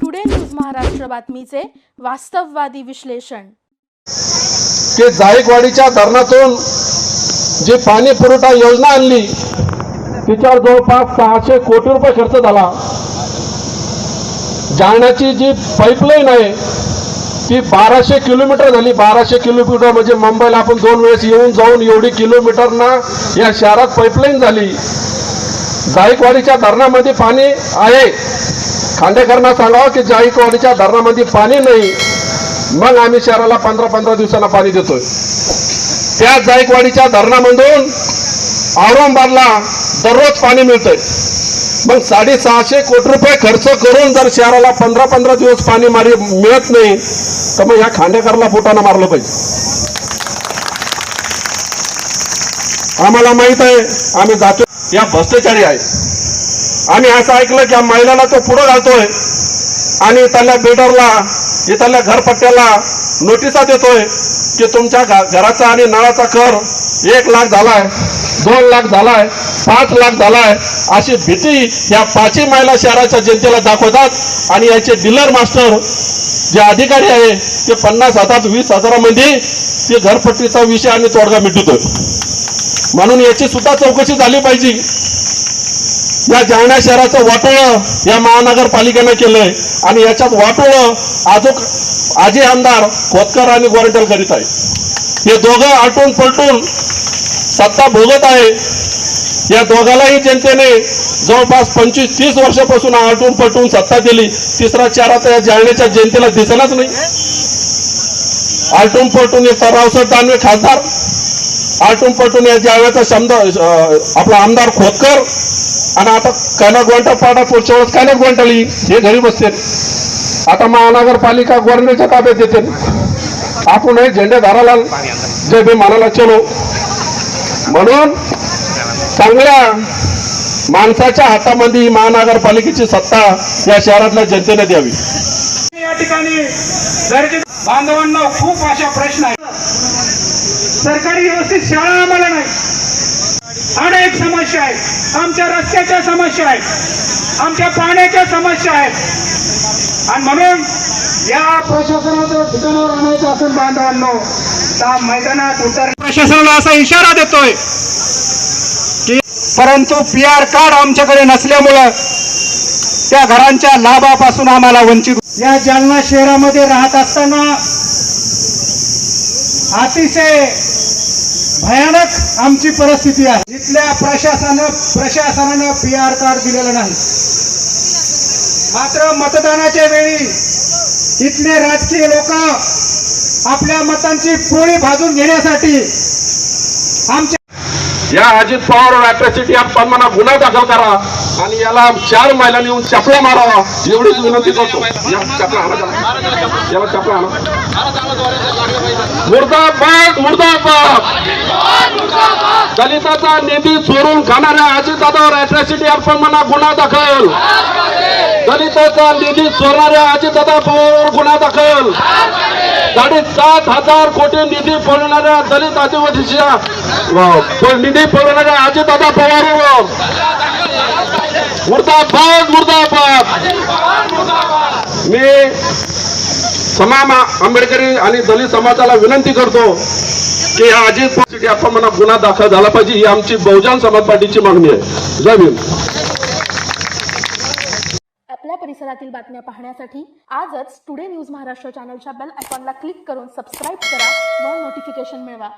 Today news Maharashtra बातमीचे वास्तववादी विश्लेषण की जायकवाडीच्या धरणातून जी पाणी पुरवठा योजना आणली तिच्यावर जवळपास सहाशे कोटी रुपये खर्च झाला. जाण्याची जी पाईपलाईन आहे ती बाराशे किलोमीटर झाली. बाराशे किलोमीटर म्हणजे मुंबईला आपण दोन वेळेस येऊन जाऊन एवढी किलोमीटर ना या शहरात पाईपलाईन झाली. जायकवाडीच्या धरणामध्ये पाणी आहे. खांडेकरांना सांगावं की जायकवाडीच्या धरणामध्ये पाणी नाही. मग आम्ही शहराला पंधरा पंधरा दिवसांना पाणी देतोय. त्या जायकवाडीच्या धरणामधून औरंगाबादला दररोज पाणी मिळतंय. मग साडेसहाशे कोटी रुपये खर्च करून जर शहराला पंधरा पंधरा दिवस पाणी मारी मिळत नाही तर मग ह्या खांडेकरला पोटानं मारलं पाहिजे. आम्हाला माहीत आहे आम्ही जातो. या भ्रष्टाचारी आहे. आम्ही असं ऐकलं की या महिलाला तो पुढं घालतोय आणि इथल्या बिल्डरला इथल्या घरपट्ट्याला नोटिसा देतोय की तुमच्या घराचा आणि नळाचा कर एक लाख झालाय. दोन लाख झालाय पाच लाख झालाय. अशी भीती या पाचही महिला शहराच्या जनतेला दाखवतात. आणि याचे डीलर मास्टर जे अधिकारी आहे ते पन्नास हजार वीस हजारामध्ये ते घरपट्टीचा विषय आणि तोडगा मिटवतोय. म्हणून याची सुद्धा चौकशी झाली पाहिजे. या जालना शहराचं वाटोळं या महानगरपालिकेनं केलंय. आणि याच्यात वाटोळं आजोक आजी आमदार खोतकर आणि गोरंटल करीत आहे हे दोघं आटून पलटून सत्ता भोगत आहे. या दोघालाही जनतेने जवळपास पंचवीस तीस वर्षापासून आटून पलटून सत्ता दिली. तिसरा चेहरा तर या जालन्याच्या जनतेला दिसलाच नाही. आलटून पलटून एक तर रावसाहेब दानवे खासदार आलटून पलटून या ज्यावेळेचा शब्द आपला आमदार खोतकर आणि आता काना गोंटा पाडा पुढच्या वेळेस काना गोंटाली हे घरी बसते आता महानगरपालिका गव्हर्नरच्या ताब्यात येते आपण हे झेंडे धाराला जे भीम म्हणाला चलो. म्हणून चांगल्या माणसाच्या हातामध्ये महानगरपालिकेची सत्ता या शहरातल्या जनतेने द्यावी. या ठिकाणी बांधवांना खूप अशा प्रश्न आहेत. सरकारी व्यवस्थित शाळा आम्हाला नाही. अनेक समस्या आहेत आमच्या रस्त्याच्या समस्या आहेत. आमच्या पाण्याच्या समस्या आहेत. आणि म्हणून या प्रशासनाच्या ठिकाणावर आणायचं असेल बांधवांनो त्या मैदानात उतर प्रशासनाला असा इशारा देतोय की परंतु पी आर कार्ड आमच्याकडे नसल्यामुळं त्या घरांच्या लाभापासून आम्हाला वंचित या जालना शहरामध्ये राहत असताना अतिशय भयानक आमची परिस्थिती आहे. इथल्या प्रशासनानं प्रशासनानं पी आर कार्ड दिलेलं नाही. मात्र मतदानाच्या वेळी इथले राजकीय लोक आपल्या मतांची पोळी भाजून घेण्यासाठी आमच्या या अजित पवार अॅट्रॉसिटी आपण मला गुन्हा दाखल करा आणि याला चार महिलांनी येऊन चपला मारावा एवढीच विनंती करतो. चपला आणा याला चपला आणा मुर्दाबाद मुर्दाबाद. दलिताचा निधी चोरून खाणाऱ्या अजितदादावर अॅट्रॉसिटी अर्पण म्हणा गुन्हा दाखल. दलिताचा निधी चोरणाऱ्या अजितदादा पवारवर गुन्हा दाखल. साडेसात हजार कोटी निधी पळवणाऱ्या दलित आदिवासीच्या निधी पळवणाऱ्या अजितदादा पवारवर मुर्दाबाद मुर्दाबाद. मी समामा आंबेडकरी आणि दलित समाजाला विनंती करतो की या अजित पवारसाठी आपण मला गुन्हा दाखल झाला पाहिजे ही आमची बहुजन समाज पार्टीची मागणी आहे. जय भीम. आपल्या परिसरातील बातम्या पाहण्यासाठी आजच टुडे न्यूज महाराष्ट्र चॅनलच्या बेल आयकॉनला क्लिक करून सबस्क्राईब करा व नोटिफिकेशन मिळवा.